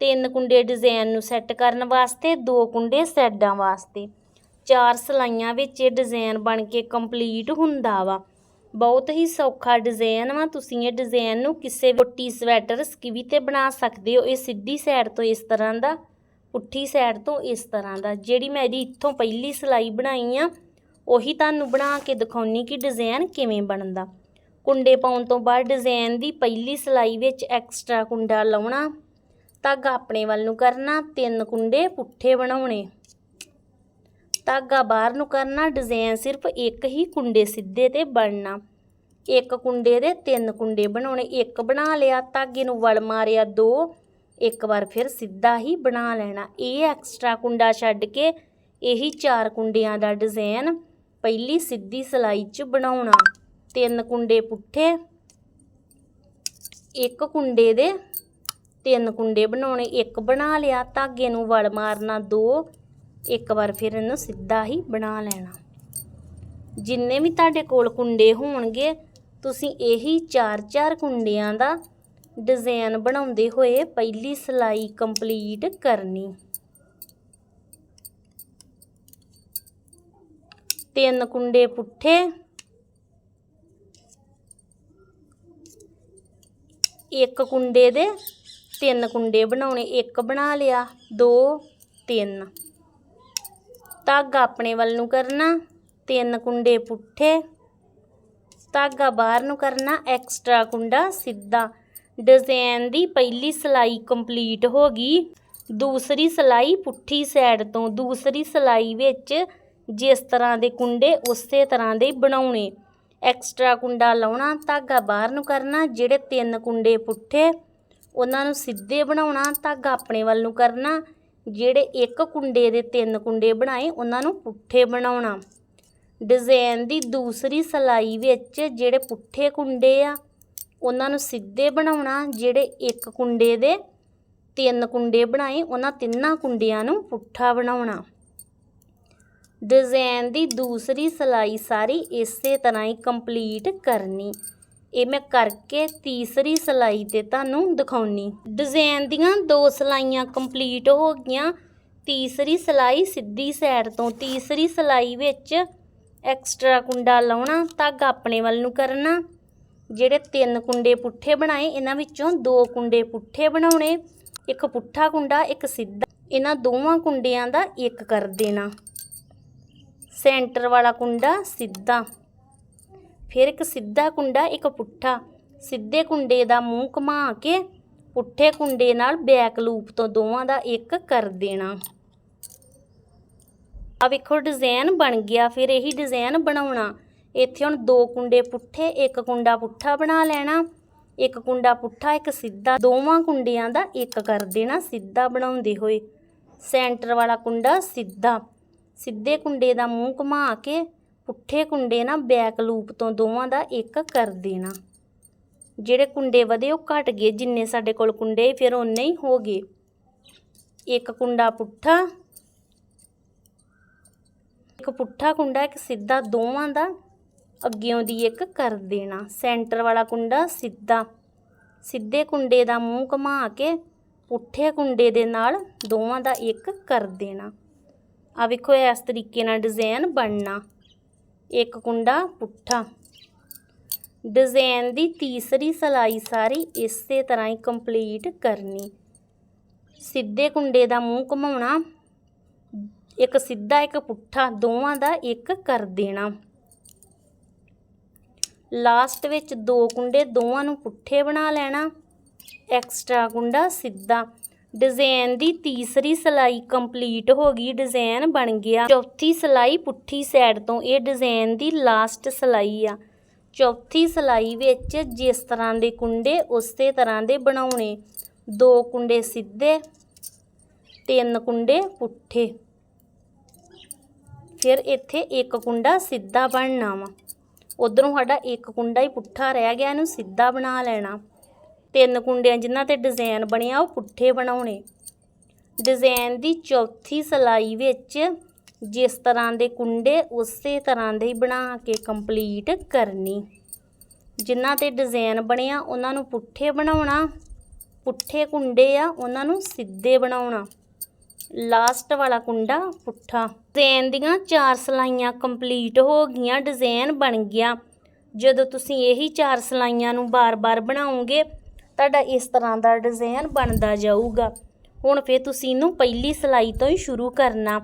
ਤਿੰਨ ਕੁੰਡੇ ਡਿਜ਼ਾਈਨ ਨੂੰ ਸੈੱਟ ਕਰਨ ਵਾਸਤੇ, ਦੋ ਕੁੰਡੇ ਸੈਡਾਂ ਵਾਸਤੇ। ਚਾਰ ਸਲਾਈਆਂ ਵਿੱਚ ਇਹ ਡਿਜ਼ਾਈਨ ਬਣ ਕੇ ਕੰਪਲੀਟ ਹੁੰਦਾ ਵਾ। ਬਹੁਤ ਹੀ ਸੌਖਾ ਡਿਜ਼ਾਈਨ ਵਾ। ਤੁਸੀਂ ਇਹ ਡਿਜ਼ਾਈਨ ਨੂੰ ਕਿਸੇ ਕੋਟੀ ਸਵੈਟਰ, ਸਕੀਵੀ ਤੇ ਬਣਾ ਸਕਦੇ ਹੋ। ਇਹ ਸਿੱਧੀ ਸਾਈਡ ਤੋਂ ਇਸ ਤਰ੍ਹਾਂ ਦਾ, ਪੁੱਠੀ ਸਾਈਡ ਤੋਂ ਇਸ ਤਰ੍ਹਾਂ ਦਾ। ਜਿਹੜੀ ਮੈਂ ਇਹਦੀ ਇੱਥੋਂ ਪਹਿਲੀ ਸਲਾਈ ਬਣਾਈ ਆ, ਉਹੀ ਤੁਹਾਨੂੰ ਬਣਾ ਕੇ ਦਿਖਾਉਣੀ ਕਿ ਡਿਜ਼ਾਈਨ ਕਿਵੇਂ ਬਣਦਾ। ਕੁੰਡੇ ਪਾਉਣ ਤੋਂ ਬਾਅਦ ਡਿਜ਼ਾਈਨ ਦੀ ਪਹਿਲੀ ਸਲਾਈ ਵਿੱਚ ਐਕਸਟਰਾ ਕੁੰਡਾ ਲਾਉਣਾ। ਧਾਗਾ ਆਪਣੇ ਵੱਲ ਨੂੰ ਕਰਨਾ, ਤਿੰਨ ਕੁੰਡੇ ਪੁੱਠੇ ਬਣਾਉਣੇ। ਧਾਗਾ ਬਾਹਰ ਨੂੰ ਕਰਨਾ ਡਿਜ਼ਾਈਨ ਸਿਰਫ ਇੱਕ ਹੀ ਕੁੰਡੇ ਸਿੱਧੇ ਤੇ ਬਣਨਾ। ਇੱਕ ਕੁੰਡੇ ਦੇ ਤਿੰਨ ਕੁੰਡੇ ਬਣਾਉਣੇ, ਇੱਕ ਬਣਾ ਲਿਆ ਧਾਗੇ ਨੂੰ ਵਲ ਮਾਰਿਆ ਦੋ, ਇੱਕ ਵਾਰ ਫਿਰ ਸਿੱਧਾ ਹੀ ਬਣਾ ਲੈਣਾ। ਇਹ ਐਕਸਟਰਾ ਕੁੰਡਾ ਛੱਡ ਕੇ ਇਹੀ ਚਾਰ ਕੁੰਡਿਆਂ ਦਾ ਡਿਜ਼ਾਈਨ ਪਹਿਲੀ ਸਿੱਧੀ ਸਲਾਈ 'ਚ ਬਣਾਉਣਾ। ਤਿੰਨ ਕੁੰਡੇ ਪੁੱਠੇ, ਇੱਕ ਕੁੰਡੇ ਦੇ ਤਿੰਨ ਕੁੰਡੇ ਬਣਾਉਣੇ, ਇੱਕ ਬਣਾ ਲਿਆ, ਧਾਗੇ ਨੂੰ ਵਲ ਮਾਰਨਾ ਦੋ, ਇੱਕ ਵਾਰ ਫਿਰ ਇਹਨੂੰ ਸਿੱਧਾ ਹੀ ਬਣਾ ਲੈਣਾ। ਜਿੰਨੇ ਵੀ ਤੁਹਾਡੇ ਕੋਲ ਕੁੰਡੇ ਹੋਣਗੇ, ਤੁਸੀਂ ਇਹੀ ਚਾਰ ਚਾਰ ਕੁੰਡਿਆਂ ਦਾ ਡਿਜ਼ਾਈਨ ਬਣਾਉਂਦੇ ਹੋਏ ਪਹਿਲੀ ਸਲਾਈ ਕੰਪਲੀਟ ਕਰਨੀ। ਤਿੰਨ ਕੁੰਡੇ ਪੁੱਠੇ। ਇੱਕ ਕੁੰਡੇ ਦੇ ਤਿੰਨ ਕੁੰਡੇ ਬਣਾਉਣੇ, ਇੱਕ ਬਣਾ ਲਿਆ, ਦੋ, ਤਿੰਨ। ਧਾਗਾ ਆਪਣੇ ਵੱਲ ਨੂੰ ਕਰਨਾ, ਤਿੰਨ ਕੁੰਡੇ ਪੁੱਠੇ। ਧਾਗਾ ਬਾਹਰ ਨੂੰ ਕਰਨਾ ਐਕਸਟਰਾ ਕੁੰਡਾ ਸਿੱਧਾ। ਡਿਜ਼ਾਈਨ ਦੀ ਪਹਿਲੀ ਸਲਾਈ ਕੰਪਲੀਟ ਹੋ ਗਈ। ਦੂਸਰੀ ਸਲਾਈ ਪੁੱਠੀ ਸਾਈਡ ਤੋਂ, ਦੂਸਰੀ ਸਲਾਈ ਵਿੱਚ ਜਿਸ ਤਰ੍ਹਾਂ ਦੇ ਕੁੰਡੇ, ਉਸੇ ਤਰ੍ਹਾਂ ਦੇ ਬਣਾਉਣੇ। ਐਕਸਟਰਾ ਕੁੰਡਾ ਲਾਉਣਾ, ਧਾਗਾ ਬਾਹਰ ਨੂੰ ਕਰਨਾ, ਜਿਹੜੇ ਤਿੰਨ ਕੁੰਡੇ ਪੁੱਠੇ ਉਹਨਾਂ ਨੂੰ ਸਿੱਧੇ ਬਣਾਉਣਾ, ਧਾਗਾ ਆਪਣੇ ਵੱਲ ਨੂੰ ਕਰਨਾ, ਜਿਹੜੇ ਇੱਕ ਕੁੰਡੇ ਦੇ ਤਿੰਨ ਕੁੰਡੇ ਬਣਾਏ, ਉਹਨਾਂ ਨੂੰ ਪੁੱਠੇ ਬਣਾਉਣਾ। ਡਿਜ਼ਾਈਨ ਦੀ ਦੂਸਰੀ ਸਲਾਈ ਵਿੱਚ ਜਿਹੜੇ ਪੁੱਠੇ ਕੁੰਡੇ ਆ, ਉਹਨਾਂ ਨੂੰ ਸਿੱਧੇ ਬਣਾਉਣਾ, ਜਿਹੜੇ ਇੱਕ ਕੁੰਡੇ ਦੇ ਤਿੰਨ ਕੁੰਡੇ ਬਣਾਏ, ਉਹਨਾਂ ਤਿੰਨਾਂ ਕੁੰਡਿਆਂ ਨੂੰ ਪੁੱਠਾ ਬਣਾਉਣਾ। ਡਿਜ਼ਾਈਨ ਦੀ ਦੂਸਰੀ ਸਲਾਈ ਸਾਰੀ ਇਸੇ ਤਰ੍ਹਾਂ ਹੀ ਕੰਪਲੀਟ ਕਰਨੀ। ਇਹ ਮੈਂ ਕਰਕੇ ਤੀਸਰੀ ਸਲਾਈ ਤੇ ਤੁਹਾਨੂੰ ਦਿਖਾਉਣੀ। ਡਿਜ਼ਾਈਨ ਦੀਆਂ ਦੋ ਸਲਾਈਆਂ ਕੰਪਲੀਟ ਹੋ ਗਈਆਂ। ਤੀਸਰੀ ਸਲਾਈ ਸਿੱਧੀ ਸਾਈਡ ਤੋਂ, ਤੀਸਰੀ ਸਲਾਈ ਵਿੱਚ ਐਕਸਟਰਾ ਕੁੰਡਾ ਲਾਉਣਾ, ਧਾਗਾ ਆਪਣੇ ਵੱਲ ਨੂੰ ਕਰਨਾ। ਜਿਹੜੇ ਤਿੰਨ ਕੁੰਡੇ ਪੁੱਠੇ ਬਣਾਏ, ਇਹਨਾਂ ਵਿੱਚੋਂ ਦੋ ਕੁੰਡੇ ਪੁੱਠੇ ਬਣਾਉਣੇ। ਇੱਕ ਪੁੱਠਾ ਕੁੰਡਾ, ਇੱਕ ਸਿੱਧਾ। ਇਹਨਾਂ ਦੋਵਾਂ ਕੁੰਡਿਆਂ ਦਾ ਇੱਕ ਕਰ ਦੇਣਾ। ਸੈਂਟਰ ਵਾਲਾ ਕੁੰਡਾ ਸਿੱਧਾ। ਫਿਰ ਇੱਕ ਸਿੱਧਾ ਕੁੰਡਾ, ਇੱਕ ਪੁੱਠਾ। ਸਿੱਧੇ ਕੁੰਡੇ ਦਾ ਮੂੰਹ ਘੁਮਾ ਕੇ ਪੁੱਠੇ ਕੁੰਡੇ ਨਾਲ ਬੈਕ ਲੂਪ ਤੋਂ ਦੋਵਾਂ ਦਾ ਇੱਕ ਕਰ ਦੇਣਾ। ਆ ਵੇਖੋ ਡਿਜ਼ਾਈਨ ਬਣ ਗਿਆ। ਫਿਰ ਇਹੀ ਡਿਜ਼ਾਈਨ ਬਣਾਉਣਾ। ਇੱਥੇ ਹੁਣ ਦੋ ਕੁੰਡੇ ਪੁੱਠੇ, ਇੱਕ ਕੁੰਡਾ ਪੁੱਠਾ ਬਣਾ ਲੈਣਾ। ਇੱਕ ਕੁੰਡਾ ਪੁੱਠਾ, ਇੱਕ ਸਿੱਧਾ। ਦੋਵਾਂ ਕੁੰਡਿਆਂ ਦਾ ਇੱਕ ਕਰ ਦੇਣਾ, ਸਿੱਧਾ ਬਣਾਉਂਦੇ ਹੋਏ। ਸੈਂਟਰ ਵਾਲਾ ਕੁੰਡਾ ਸਿੱਧਾ। ਸਿੱਧੇ ਕੁੰਡੇ ਦਾ ਮੂੰਹ ਘੁਮਾ ਕੇ ਪੁੱਠੇ ਕੁੰਡੇ ਨਾ ਬੈਕ ਲੂਪ ਤੋਂ ਦੋਵਾਂ ਦਾ ਇੱਕ ਕਰ ਦੇਣਾ। ਜਿਹੜੇ ਕੁੰਡੇ ਵਧੇ ਉਹ ਘਟ ਗਏ, ਜਿੰਨੇ ਸਾਡੇ ਕੋਲ ਕੁੰਡੇ ਫਿਰ ਉਨੇ ਹੀ ਹੋ ਗਏ। ਇੱਕ ਕੁੰਡਾ ਪੁੱਠਾ, ਇੱਕ ਪੁੱਠਾ ਕੁੰਡਾ, ਇੱਕ ਸਿੱਧਾ, ਦੋਵਾਂ ਦਾ ਅੱਗਿਓਂ ਦੀ ਇੱਕ ਕਰ ਦੇਣਾ। ਸੈਂਟਰ ਵਾਲਾ ਕੁੰਡਾ ਸਿੱਧਾ, ਸਿੱਧੇ ਕੁੰਡੇ ਦਾ ਮੂੰਹ ਘੁਮਾ ਕੇ ਪੁੱਠੇ ਕੁੰਡੇ ਦੇ ਨਾਲ ਦੋਵਾਂ ਦਾ ਇੱਕ ਕਰ ਦੇਣਾ। ਆ ਵੇਖੋ, ਇਸ ਤਰੀਕੇ ਨਾਲ ਡਿਜ਼ਾਈਨ ਬਣਨਾ। ਇੱਕ ਕੁੰਡਾ ਪੁੱਠਾ। ਡਿਜ਼ਾਈਨ ਦੀ ਤੀਸਰੀ ਸਲਾਈ ਸਾਰੀ ਇਸੇ ਤਰ੍ਹਾਂ ਹੀ ਕੰਪਲੀਟ ਕਰਨੀ। ਸਿੱਧੇ ਕੁੰਡੇ ਦਾ ਮੂੰਹ ਘੁਮਾਉਣਾ, ਇੱਕ ਸਿੱਧਾ, ਇੱਕ ਪੁੱਠਾ, ਦੋਵਾਂ ਦਾ ਇੱਕ ਕਰ ਦੇਣਾ। ਲਾਸਟ ਵਿੱਚ ਦੋ ਕੁੰਡੇ ਦੋਵਾਂ ਨੂੰ ਪੁੱਠੇ ਬਣਾ ਲੈਣਾ। ਐਕਸਟਰਾ ਕੁੰਡਾ ਸਿੱਧਾ। ਡਿਜ਼ਾਈਨ ਦੀ ਤੀਸਰੀ ਸਲਾਈ ਕੰਪਲੀਟ ਹੋ ਗਈ ਡਿਜ਼ਾਈਨ ਬਣ ਗਿਆ। ਚੌਥੀ ਸਲਾਈ ਪੁੱਠੀ ਸਾਈਡ ਤੋਂ, ਇਹ ਡਿਜ਼ਾਈਨ ਦੀ ਲਾਸਟ ਸਲਾਈ ਆ। ਚੌਥੀ ਸਲਾਈ ਵਿੱਚ ਜਿਸ ਤਰ੍ਹਾਂ ਦੇ ਕੁੰਡੇ, ਉਸੇ ਤਰ੍ਹਾਂ ਦੇ ਬਣਾਉਣੇ। ਦੋ ਕੁੰਡੇ ਸਿੱਧੇ, ਤਿੰਨ ਕੁੰਡੇ ਪੁੱਠੇ। ਫਿਰ ਇੱਥੇ ਇੱਕ ਕੁੰਡਾ ਸਿੱਧਾ ਬਣਨਾ ਵਾ। ਉਧਰੋਂ ਸਾਡਾ ਇੱਕ ਕੁੰਡਾ ਹੀ ਪੁੱਠਾ ਰਹਿ ਗਿਆ, ਇਹਨੂੰ ਸਿੱਧਾ ਬਣਾ ਲੈਣਾ। ਤਿੰਨ ਕੁੰਡਿਆਂ ਜਿਨ੍ਹਾਂ ਤੇ ਡਿਜ਼ਾਈਨ ਬਣਿਆ, ਉਹ ਪੁੱਠੇ ਬਣਾਉਣੇ। ਡਿਜ਼ਾਈਨ ਦੀ ਚੌਥੀ ਸਲਾਈ ਵਿੱਚ ਜਿਸ ਤਰ੍ਹਾਂ ਦੇ ਕੁੰਡੇ, ਉਸੇ ਤਰ੍ਹਾਂ ਦੇ ਹੀ ਬਣਾ ਕੇ ਕੰਪਲੀਟ ਕਰਨੀ। ਜਿਨ੍ਹਾਂ ਤੇ ਡਿਜ਼ਾਈਨ ਬਣਿਆ, ਉਹਨਾਂ ਨੂੰ ਪੁੱਠੇ ਬਣਾਉਣਾ। ਪੁੱਠੇ ਕੁੰਡੇ ਆ, ਉਹਨਾਂ ਨੂੰ ਸਿੱਧੇ ਬਣਾਉਣਾ। ਲਾਸਟ ਵਾਲਾ ਕੁੰਡਾ ਪੁੱਠਾ। ਡਿਜ਼ਾਈਨ ਦੀਆਂ ਚਾਰ ਸਲਾਈਆਂ ਕੰਪਲੀਟ ਹੋ ਗਈਆਂ, ਡਿਜ਼ਾਈਨ ਬਣ ਗਿਆ। ਜਦੋਂ ਤੁਸੀਂ ਇਹੀ ਚਾਰ ਸਲਾਈਆਂ ਨੂੰ ਬਾਰ-ਬਾਰ ਬਣਾਉਂਗੇ ਤੁਹਾਡਾ ਇਸ ਤਰ੍ਹਾਂ ਦਾ ਡਿਜ਼ਾਈਨ ਬਣਦਾ ਜਾਊਗਾ। ਹੁਣ ਫਿਰ ਤੁਸੀਂ ਇਹਨੂੰ ਪਹਿਲੀ ਸਲਾਈ ਤੋਂ ਹੀ ਸ਼ੁਰੂ ਕਰਨਾ।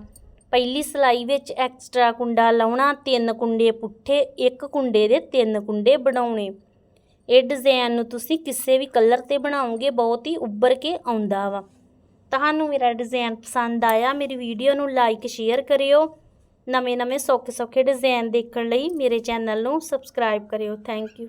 ਪਹਿਲੀ ਸਲਾਈ ਵਿੱਚ ਐਕਸਟਰਾ ਕੁੰਡਾ ਲਾਉਣਾ, ਤਿੰਨ ਕੁੰਡੇ ਪੁੱਠੇ, ਇੱਕ ਕੁੰਡੇ ਦੇ ਤਿੰਨ ਕੁੰਡੇ ਬਣਾਉਣੇ। ਇਹ ਡਿਜ਼ਾਈਨ ਨੂੰ ਤੁਸੀਂ ਕਿਸੇ ਵੀ ਕਲਰ ਤੇ ਬਣਾਓਗੇ, ਬਹੁਤ ਹੀ ਉੱਭਰ ਕੇ ਆਉਂਦਾ ਵਾ। ਤੁਹਾਨੂੰ ਮੇਰਾ ਡਿਜ਼ਾਈਨ ਪਸੰਦ ਆਇਆ, ਮੇਰੀ ਵੀਡੀਓ ਨੂੰ ਲਾਈਕ ਸ਼ੇਅਰ ਕਰਿਓ। ਨਵੇਂ ਨਵੇਂ ਸੌਖੇ ਸੌਖੇ ਡਿਜ਼ਾਈਨ ਦੇਖਣ ਲਈ ਮੇਰੇ ਚੈਨਲ ਨੂੰ ਸਬਸਕ੍ਰਾਈਬ ਕਰਿਓ। Thank you